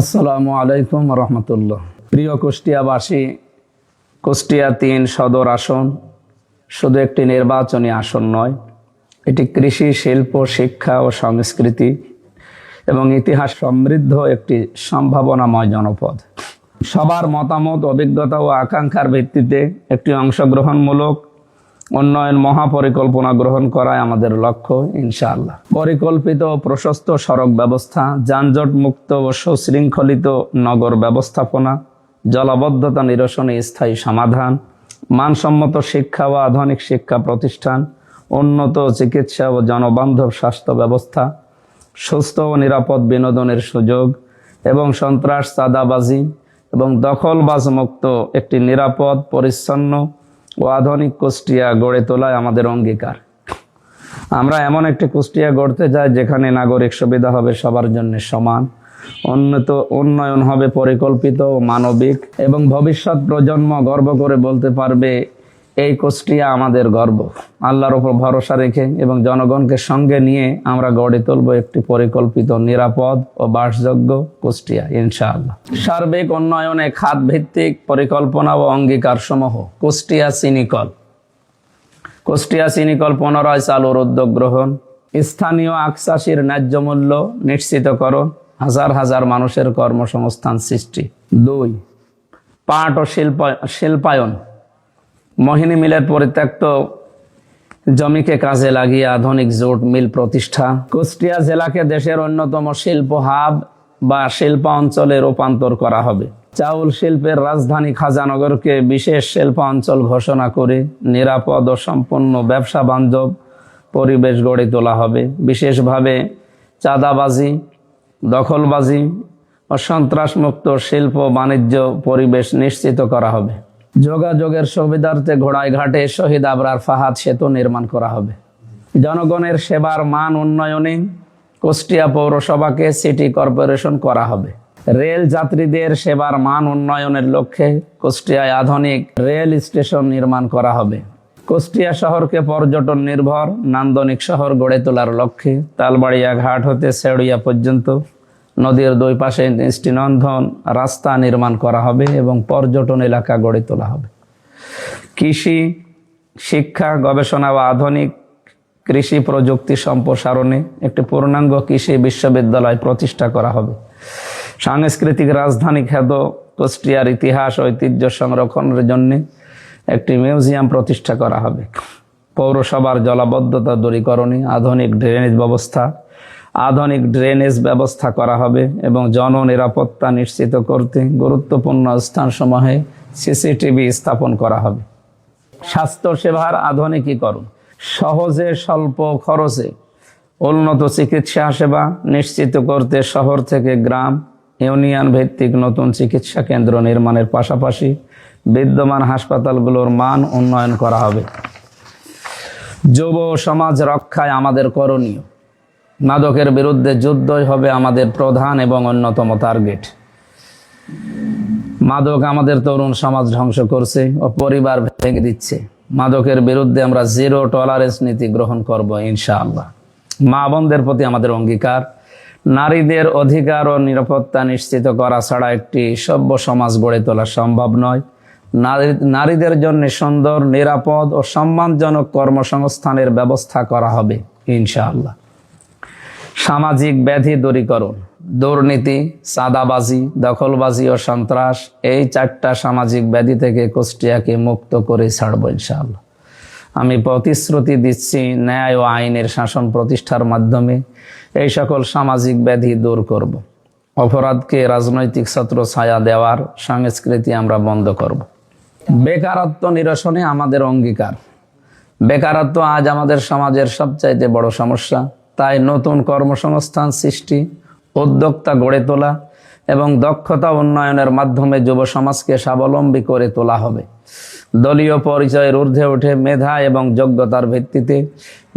আসসালামু আলাইকুম রহমতুল্লাহ। প্রিয় কুষ্টিয়াবাসী, কুষ্টিয়া তিন সদর আসন শুধু একটি নির্বাচনী আসন নয়, এটি কৃষি, শিল্প, শিক্ষা ও সংস্কৃতি এবং ইতিহাস সমৃদ্ধ একটি সম্ভাবনাময় জনপদ। সবার মতামত, অভিজ্ঞতা ও আকাঙ্ক্ষার ভিত্তিতে একটি অংশগ্রহণমূলক উন্নয়ন মহাপরিকল্পনা গ্রহণ করাই আমাদের লক্ষ্য, ইনশাআল্লাহ। পরিকল্পিত প্রশস্ত সড়ক ব্যবস্থা যানজট মুক্ত ও সুশৃঙ্খলিত নগর ব্যবস্থাপনা, জলাবদ্ধতা নিরসনে স্থায়ী সমাধান, মানসম্মত শিক্ষা ও আধুনিক শিক্ষা প্রতিষ্ঠান, উন্নত চিকিৎসা ও জনবান্ধব স্বাস্থ্য ব্যবস্থা, সুস্থ ও নিরাপদ বিনোদনের সুযোগ এবং সন্ত্রাস, চাঁদাবাজি এবং দখলবাজ মুক্ত একটি নিরাপদ, পরিচ্ছন্ন ও আধুনিক কুষ্টিয়া গড়ে তোলায় আমাদের অঙ্গীকার। আমরা এমন একটি কুষ্টিয়া গড়তে যাই যেখানে নাগরিক সুবিধা হবে সবার জন্য সমান, উন্নত উন্নয়ন হবে পরিকল্পিত মানবিক এবং ভবিষ্যৎ প্রজন্ম গর্ব করে বলতে পারবে এই কুষ্টিয়া আমাদের গর্ব। আল্লাহর উপর ভরসা রেখে এবং জনগণকে সঙ্গে নিয়ে আমরা গড়ে তুলব একটি পরিকল্পিত, নিরাপদ ও বাসযোগ্য কুষ্টিয়া, ইনশাআল্লাহ। সার্বিক উন্নয়নে খাত ভিত্তিক পরিকল্পনা ও অঙ্গীকার সমূহ কুষ্টিয়া সিনিকল। কুষ্টিয়া সিনিকল পুনরায় চালুর উদ্যোগ গ্রহণ, স্থানীয় আকচাষির ন্যায্য মূল্য নিশ্চিতকরণ, হাজার হাজার মানুষের কর্মসংস্থান সৃষ্টি। দুই, পাট ও শিল্প শিল্পায়ন। মোহিনী মিলের পরিত্যক্ত জমিকে কাজে লাগিয়ে আধুনিক জোট মিল প্রতিষ্ঠা। কুষ্টিয়া জেলাকে দেশের অন্যতম শিল্প হাব বা শিল্প অঞ্চলে রূপান্তর করা হবে। চাউল শিল্পের রাজধানী খাজানগরকে বিশেষ শিল্প অঞ্চল ঘোষণা করে নিরাপদ ও সম্পূর্ণ ব্যবসা বান্ধব পরিবেশ গড়ে তোলা হবে। বিশেষভাবে চাঁদাবাজি, দখলবাজি ও সন্ত্রাসমুক্ত শিল্প বাণিজ্য পরিবেশ নিশ্চিত করা হবে। যোগাযোগের সুবিধার্থে ঘোড়ায় ঘাটে শহীদ আবরার ফাহাদ সেতু নির্মাণ করা হবে। জনগণের সেবার মান উন্নয়নে কুষ্টিয়া পৌরসভাকে সিটি কর্পোরেশন করা হবে। রেল যাত্রীদের সেবার মান উন্নয়নের লক্ষ্যে কুষ্টিয়ায় আধুনিক রেল স্টেশন নির্মাণ করা হবে। কুষ্টিয়া শহরকে পর্যটন নির্ভর, নান্দনিক শহর গড়ে তোলার লক্ষ্যে তালবাড়িয়া ঘাট হতে শেড়িয়া পর্যন্ত নদীর দুই পাশে দৃষ্টিনন্দন রাস্তা নির্মাণ করা হবে এবং পর্যটন এলাকা গড়ে তোলা হবে। কৃষি, শিক্ষা, গবেষণা ও আধুনিক কৃষি প্রযুক্তি সম্প্রসারণে একটি পূর্ণাঙ্গ কৃষি বিশ্ববিদ্যালয় প্রতিষ্ঠা করা হবে। সাংস্কৃতিক রাজধানী খ্যাত কুষ্টিয়ার ইতিহাস ঐতিহ্য সংরক্ষণের জন্যে একটি মিউজিয়াম প্রতিষ্ঠা করা হবে। পৌরসভার জলাবদ্ধতা দূরীকরণে আধুনিক ড্রেনেজ ব্যবস্থা আধুনিক ড্রেনেজ ব্যবস্থা করা হবে এবং জননিরাপত্তা নিশ্চিত করতে গুরুত্বপূর্ণ স্থানসমূহে সিসিটিভি স্থাপন করা হবে। স্বাস্থ্যসেবার আধুনিকীকরণ, সহজে স্বল্প খরচে উন্নত চিকিৎসা সেবা নিশ্চিত করতে শহর থেকে গ্রাম, ইউনিয়ন ভিত্তিক নতুন চিকিৎসা কেন্দ্র নির্মাণের পাশাপাশি বিদ্যমান হাসপাতালগুলোর মান উন্নয়ন করা হবে। যুব সমাজ রক্ষায় আমাদের করণীয় মাদকের বিরুদ্ধে যুদ্ধই হবে আমাদের প্রধান এবং অন্যতম টার্গেট মাদক আমাদের তরুণ সমাজ ধ্বংস করছে ও পরিবার ভেঙে দিচ্ছে। মাদকের বিরুদ্ধে আমরা জিরো টলারেন্স নীতি গ্রহণ করব ইনশাআল্লাহ। মা বোনদের প্রতি আমাদের অঙ্গীকার। নারীদের অধিকার ও নিরাপত্তা নিশ্চিত করা ছাড়া একটি সভ্য সমাজ গড়ে তোলা সম্ভব নয়। নারী, নারীদের জন্য সুন্দর, নিরাপদ ও সম্মানজনক কর্মসংস্থানের ব্যবস্থা করা হবে ইনশাআল্লাহ। সামাজিক ব্যাধি দূরীকরণ, দুর্নীতি, চাঁদাবাজি, দখলবাজি ও সন্ত্রাস, এই চারটা সামাজিক ব্যাধি থেকে কুষ্টিয়াকে মুক্ত করে ছাড়বো ইনশাআল্লাহ আমি প্রতিশ্রুতি দিচ্ছি ন্যায় ও আইনের শাসন প্রতিষ্ঠার মাধ্যমে এই সকল সামাজিক ব্যাধি দূর করব। অপরাধকে রাজনৈতিক ছত্র ছায়া দেওয়ার সংস্কৃতি আমরা বন্ধ করব। বেকারত্ব নিরসনে আমাদের অঙ্গীকার বেকারত্ব আজ আমাদের সমাজের সবচাইতে বড় সমস্যা তাই নতুন কর্মসংস্থান সৃষ্টি, উদ্যোক্তা গড়ে তোলা এবং দক্ষতা উন্নয়নের মাধ্যমে যুব সমাজকে স্বাবলম্বী করে তোলা হবে। দলীয় পরিচয়ের ঊর্ধ্বে উঠে মেধা এবং যোগ্যতার ভিত্তিতে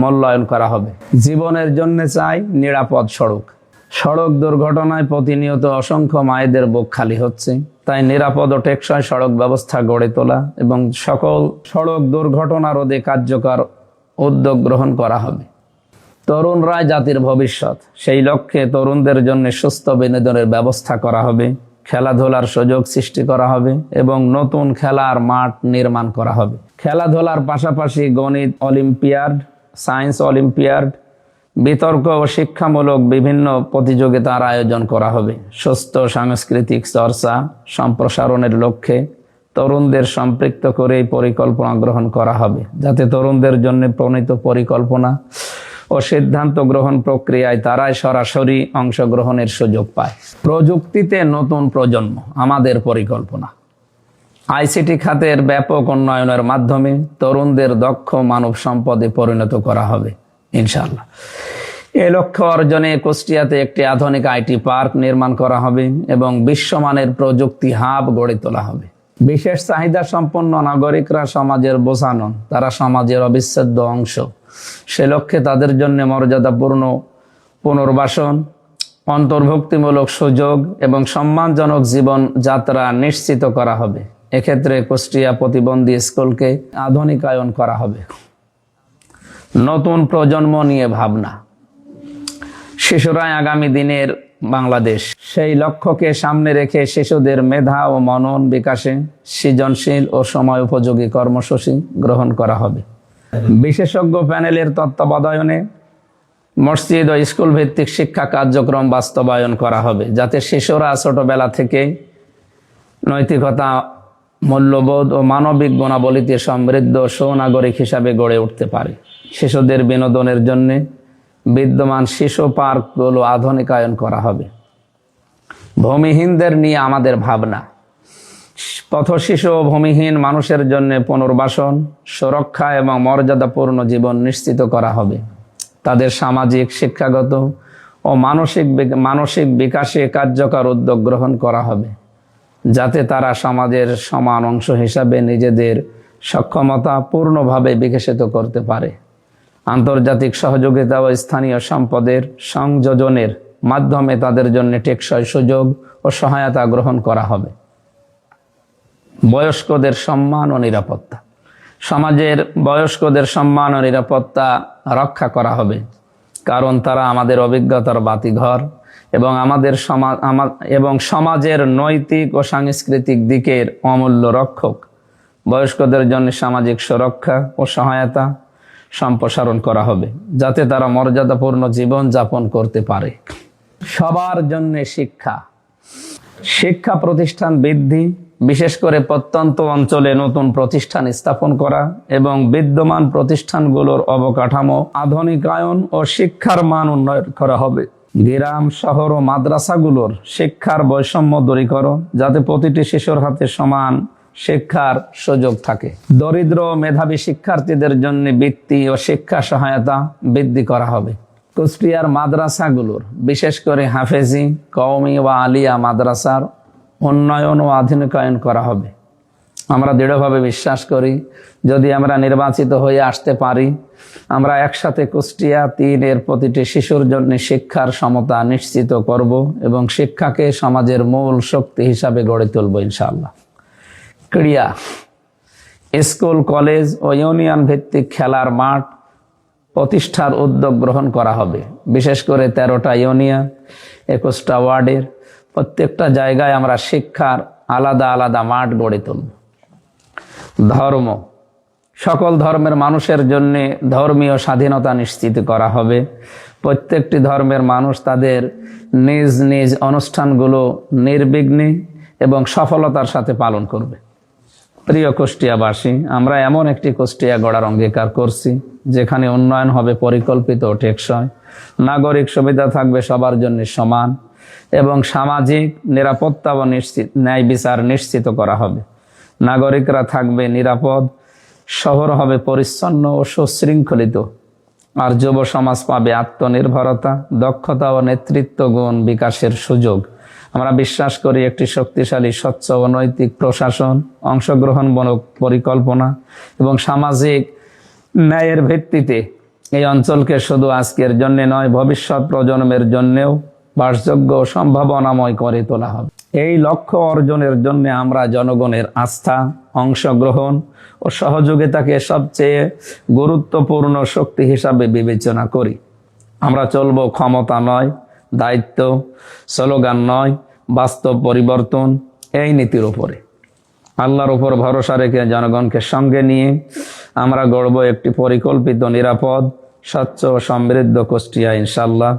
মূল্যায়ন করা হবে। জীবনের জন্য চাই নিরাপদ সড়ক। সড়ক দুর্ঘটনায় প্রতিনিয়ত অসংখ্য মায়েদের বুক খালি হচ্ছে। তাই নিরাপদ ও টেকসই সড়ক ব্যবস্থা গড়ে তোলা এবং সকল সড়ক দুর্ঘটনা রোধে কার্যকর উদ্যোগ গ্রহণ করা হবে। তরুণরাই জাতির ভবিষ্যৎ। সেই লক্ষ্যে তরুণদের জন্য সুস্থ বিনোদনের ব্যবস্থা করা হবে, খেলাধুলার সুযোগ সৃষ্টি করা হবে এবং নতুন খেলার মাঠ নির্মাণ করা হবে। খেলাধুলার পাশাপাশি গণিত অলিম্পিয়াড, সায়েন্স অলিম্পিয়াড, বিতর্ক ও শিক্ষামূলক বিভিন্ন প্রতিযোগিতার আয়োজন করা হবে। সুস্থ সাংস্কৃতিক চর্চা সম্প্রসারণের লক্ষ্যে তরুণদের সম্পৃক্ত করে এই পরিকল্পনা গ্রহণ করা হবে, যাতে তরুণদের জন্য প্রণীত পরিকল্পনা ও সিদ্ধান্ত গ্রহণ প্রক্রিয়ায় তারাই সরাসরি অংশগ্রহণের সুযোগ পায়। প্রযুক্তিতে নতুন প্রজন্ম, আমাদের পরিকল্পনা। আইসিটি খাতের ব্যাপক উন্নয়নের মাধ্যমে তরুণদের দক্ষ মানব সম্পদে পরিণত করা হবে, ইনশাআল্লাহ। এ লক্ষ্য অর্জনে কুষ্টিয়াতে একটি আধুনিক আইটি পার্ক নির্মাণ করা হবে এবং বিশ্বমানের প্রযুক্তি হাব গড়ে তোলা হবে। বিশেষ চাহিদা সম্পন্ন নাগরিকরা সমাজের বোঝা নন তারা সমাজের অবিচ্ছেদ্য অংশ। সে লক্ষ্যে তাদের জন্য মর্যাদাপূর্ণ পুনর্বাসন, অন্তর্ভুক্তিমূলক সুযোগ এবং সম্মানজনক জীবন যাত্রা নিশ্চিত করা হবে। এক্ষেত্রে কুষ্টিয়া প্রতিবন্ধী স্কুলকে আধুনিকায়ন করা হবে। নতুন প্রজন্ম নিয়ে ভাবনা। শিশুরাই আগামী দিনের বাংলাদেশ। সেই লক্ষ্যকে সামনে রেখে শিশুদের মেধা ও মনন বিকাশে সৃজনশীল ও সময় উপযোগী কর্মসূচি গ্রহণ করা হবে। বিশেষজ্ঞ প্যানেলের তত্ত্বাবধানে মসজিদ ও স্কুল ভিত্তিক শিক্ষা কার্যক্রম বাস্তবায়ন করা হবে, যাতে শিশুরা ছোটবেলা থেকে নৈতিকতা, মূল্যবোধ ও মানবিক গুণাবলীতে সমৃদ্ধ সুনাগরিক হিসাবে গড়ে উঠতে পারে। শিশুদের বিনোদনের জন্য বিদ্যমান শিশু পার্কগুলো আধুনিকায়ন করা হবে। ভূমিহীনদের নিয়ে আমাদের ভাবনা। পথ শিশু ও ভূমিহীন মানুষের জন্য পুনর্বাসন, সুরক্ষা এবং মর্যাদাপূর্ণ জীবন নিশ্চিত করা হবে। তাদের সামাজিক, শিক্ষাগত ও মানসিক মানসিক বিকাশে কার্যকর উদ্যোগ গ্রহণ করা হবে, যাতে তারা সমাজের সমান অংশ হিসাবে নিজেদের সক্ষমতা পূর্ণভাবে বিকশিত করতে পারে। আন্তর্জাতিক সহযোগিতা ও স্থানীয় সম্পদের সংযোজনের মাধ্যমে তাদের জন্য টেকসই সুযোগ ও সহায়তা গ্রহণ করা হবে। বয়স্কদের সম্মান ও নিরাপত্তা। সমাজের বয়স্কদের সম্মান ও নিরাপত্তা রক্ষা করা হবে। কারণ তারা আমাদের অভিজ্ঞতার বাতিঘর এবং আমাদের সমাজ এবং সমাজের নৈতিক ও সাংস্কৃতিক দিকের অমূল্য রক্ষক। বয়স্কদের জন্য সামাজিক সুরক্ষা ও সহায়তা সম্প্রসারণ করা হবে, যাতে তারা মর্যাদাপূর্ণ জীবন যাপন করতে পারে। সবার জন্য শিক্ষা। শিক্ষা প্রতিষ্ঠান বৃদ্ধি বিশেষ করে প্রত্যন্ত অঞ্চলে নতুন প্রতিষ্ঠান স্থাপন করা এবং বিদ্যমান প্রতিষ্ঠানগুলোর অবকাঠামো, আধুনিকায়ন ও শিক্ষার মান উন্নয়ন করা হবে। গ্রাম, শহর ও মাদ্রাসাগুলোর শিক্ষার বৈষম্য দূরীকরণ, যাতে প্রতিটি শিশুর হাতে সমান শিক্ষার সুযোগ থাকে। দরিদ্র মেধাবী শিক্ষার্থীদের জন্য বৃত্তি ও শিক্ষা সহায়তা বৃদ্ধি করা হবে। কুষ্টিয়ার মাদ্রাসাগুলোর, বিশেষ করে হাফেজি, কওমি ও আলিয়া মাদ্রাসার উন্নয়ন ও আধুনিকায়ন করা হবে। আমরা দৃঢ়ভাবে বিশ্বাস করি, যদি আমরা নির্বাচিত হয়ে আসতে পারি, আমরা একসাথে কুষ্টিয়া তিনের প্রতিটি শিশুর জন্য শিক্ষার সমতা নিশ্চিত করব এবং শিক্ষাকে সমাজের মূল শক্তি হিসাবে গড়ে তুলব ইনশাল্লাহ ক্রীড়া, স্কুল, কলেজ ও ইউনিয়ন ভিত্তিক খেলার মাঠ প্রতিষ্ঠার উদ্যোগ গ্রহণ করা হবে। বিশেষ করে তেরোটা ইউনিয়ন, একুশটা ওয়ার্ডের প্রত্যেকটা জায়গায় আমরা শিক্ষার আলাদা আলাদা মাঠ গড়ে তুলব। ধর্ম, সকল ধর্মের মানুষের জন্য ধর্মীয় স্বাধীনতা নিশ্চিত করা হবে। প্রত্যেকটি ধর্মের মানুষ তাদের নিজ নিজ অনুষ্ঠানগুলো নির্বিঘ্নে এবং সফলতার সাথে পালন করবে। প্রিয় কুষ্টিয়াবাসী, আমরা এমন একটি কুষ্টিয়া গড়ার অঙ্গীকার করছি, যেখানে উন্নয়ন হবে পরিকল্পিত ও টেকসই। নাগরিক সুবিধা থাকবে সবার জন্য সমান। এবং সামাজিক নিরাপত্তা ও নিশ্চিত, ন্যায় বিচার নিশ্চিত করা হবে। নাগরিকরা থাকবে নিরাপদ শহর হবে, পরিচ্ছন্ন ও সুশৃঙ্খলিত। আর যুব সমাজ পাবে আত্মনির্ভরতা, দক্ষতা ও নেতৃত্ব গুণ বিকাশের সুযোগ। আমরা বিশ্বাস করি একটি শক্তিশালী, স্বচ্ছ ও নৈতিক প্রশাসন অংশগ্রহণমূলক পরিকল্পনা এবং সামাজিক ন্যায়ের ভিত্তিতে এই অঞ্চলকে শুধু আজকের জন্য নয়, ভবিষ্যৎ প্রজন্মের জন্যেও বাসযোগ্য সম্ভাবনাময় করে তোলা হবে। এই লক্ষ্য অর্জনের জন্য আমরা জনগণের আস্থা, অংশগ্রহণ ও সহযোগিতাকে সবচেয়ে গুরুত্বপূর্ণ শক্তি হিসাবে বিবেচনা করি। আমরা চলবো ক্ষমতা নয়, দায়িত্ব, স্লোগান নয়, বাস্তব পরিবর্তন এই নীতির উপরে। আল্লাহর উপর ভরসা রেখে জনগণকে সঙ্গে নিয়ে আমরা গড়ব একটি পরিকল্পিত, নিরাপদ, স্বচ্ছ ও সমৃদ্ধ কুষ্টিয়া ইনশাল্লাহ